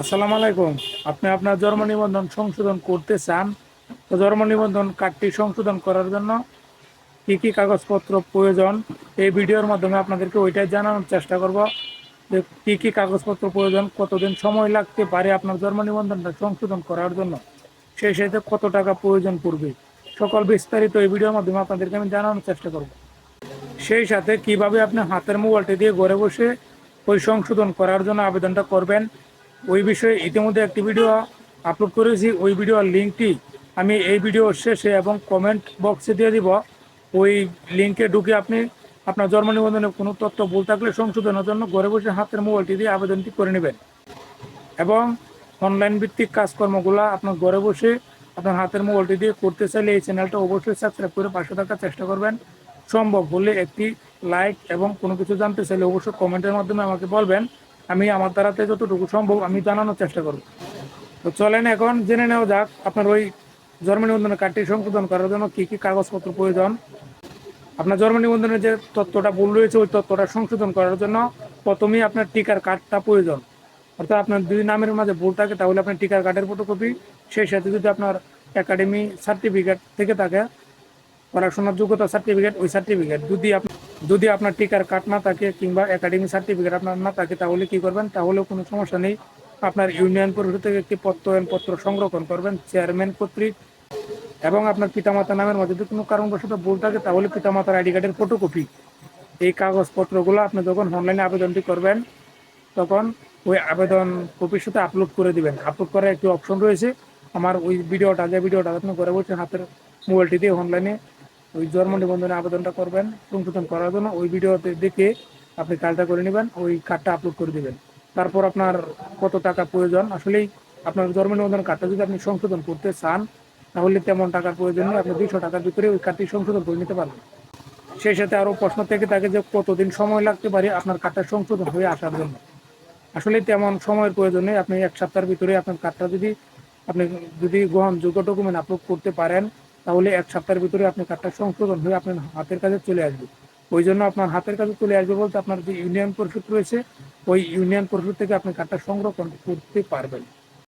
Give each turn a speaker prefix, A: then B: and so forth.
A: আসসালামু আলাইকুম। আপনি আপনার জন্ম নিবন্ধন সংশোধন করতে চান, তো জন্ম নিবন্ধন কার্ডটি সংশোধন করার জন্য কি কি কাগজপত্র প্রয়োজন? এই ভিডিওর মাধ্যমে আপনাদেরকে ওইটাই জানানোর চেষ্টা করব যে কী কী কাগজপত্র প্রয়োজন, কতদিন সময় লাগতে পারে আপনার জন্ম নিবন্ধনটা সংশোধন করার জন্য, সেই সাথে কত টাকা প্রয়োজন পড়বে, সকল বিস্তারিত এই ভিডিওর মাধ্যমে আপনাদেরকে আমি জানানোর চেষ্টা করব। সেই সাথে কীভাবে আপনি হাতের মোবাইলটি দিয়ে ঘরে বসে ওই সংশোধন করার জন্য আবেদনটা করবেন ওই বিষয়ে ইতিমধ্যে একটি ভিডিও আপলোড করেছি। ওই ভিডিওর লিঙ্কটি আমি এই ভিডিও শেষে এবং কমেন্ট বক্সে দিয়ে দিব। ওই লিঙ্কে ঢুকে আপনি আপনার জন্ম নিবন্ধনের কোনো তথ্য ভুল থাকলে সংশোধনের জন্য ঘরে বসে হাতের মোবাইলটি দিয়ে আবেদনটি করে নেবেন। এবং অনলাইন ভিত্তিক কাজকর্মগুলো আপনার ঘরে বসে আপনার হাতের মোবাইলটি দিয়ে করতে চাইলে এই চ্যানেলটা অবশ্যই সাবস্ক্রাইব করে পাশে থাকার চেষ্টা করবেন। সম্ভব হলে একটি লাইক এবং কোনো কিছু জানতে চাইলে অবশ্যই কমেন্টের মাধ্যমে আমাকে বলবেন। আমি আমার দ্বারাতে যতটুকু সম্ভব আমি জানানোর চেষ্টা করব। তো চলেন এখন জেনে নেওয়া যাক আপনার ওই জন্ম নিবন্ধনের কার্ডটি সংশোধন করার জন্য কী কী কাগজপত্র প্রয়োজন। আপনার জন্ম নিবন্ধনের যে তথ্যটা ভুল রয়েছে, ওই তথ্যটা সংশোধন করার জন্য প্রথমেই আপনার টিকার কার্ডটা প্রয়োজন। অর্থাৎ আপনার দুই নামের মাঝে ভুল থাকে, তাহলে আপনার টিকার কার্ডের ফটোকপি সেই সাথে যদি আপনার একাডেমি সার্টিফিকেট থেকে থাকে, পড়াশোনার যোগ্যতা সার্টিফিকেট ওই সার্টিফিকেট যদি আপনি যদি আপনার টিকার কার্ড না থাকে কিংবা একাডেমি সার্টিফিকেট আপনার না থাকে, তাহলে কি করবেন? তাহলেও কোনো সমস্যা নেই। আপনার ইউনিয়ন পরিষদ থেকে একটি প্রত্যয়ন পত্র সংরক্ষণ করবেন চেয়ারম্যান কর্তৃক। এবং আপনার পিতামাতার নামের মধ্যে যদি কোনো কারণবশত ভুল থাকে, তাহলে পিতামাতার আইডি কার্ডের ফটোকপি এই কাগজপত্রগুলো আপনি যখন অনলাইনে আবেদনটি করবেন, তখন ওই আবেদন কপির সাথে আপলোড করে দিবেন। আপলোড করার একটি অপশন রয়েছে। আমার ওই ভিডিওটা যে ভিডিওটা আপনি করে বলছে হাতের মোবাইলটি দিয়ে অনলাইনে ওই জন্ম নিবন্ধনে আবেদনটা করবেন, সংশোধন করার জন্য ওই ভিডিওতে দেখে আপনি কাজটা করে নেবেন, ওই কার্ডটা আপলোড করে দিবেন। তারপর আপনার কত টাকা প্রয়োজন, আসলেই আপনার জন্ম নিবন্ধন কার্ডটা যদি আপনি সংশোধন করতে চান, তাহলে তেমন টাকার প্রয়োজন নেই, আপনি দুইশো টাকার ভিতরে ওই কার্ডটি সংশোধন করে নিতে পারবেন। সেই সাথে আরও প্রশ্ন থেকে থাকে যে কতদিন সময় লাগতে পারে আপনার কার্ডটা সংশোধন হয়ে আসার জন্য। আসলে তেমন সময়ের প্রয়োজন নেই, আপনি এক সপ্তাহের ভিতরে আপনার কার্ডটা যদি আপনি যদি গ্রহণযোগ্য ডকুমেন্ট আপলোড করতে পারেন তাহলে এক সপ্তাহের ভিতরে আপনার কার্ডটা সংশোধন হয়ে আপনার হাতের কাছে চলে আসবে। ওই জন্য আপনার হাতের কাছে চলে আসবে বলতে আপনার যে ইউনিয়ন পরিষদ রয়েছে, ওই ইউনিয়ন পরিষদ থেকে আপনি কার্ডটা সংরক্ষণ করতে পারবেন।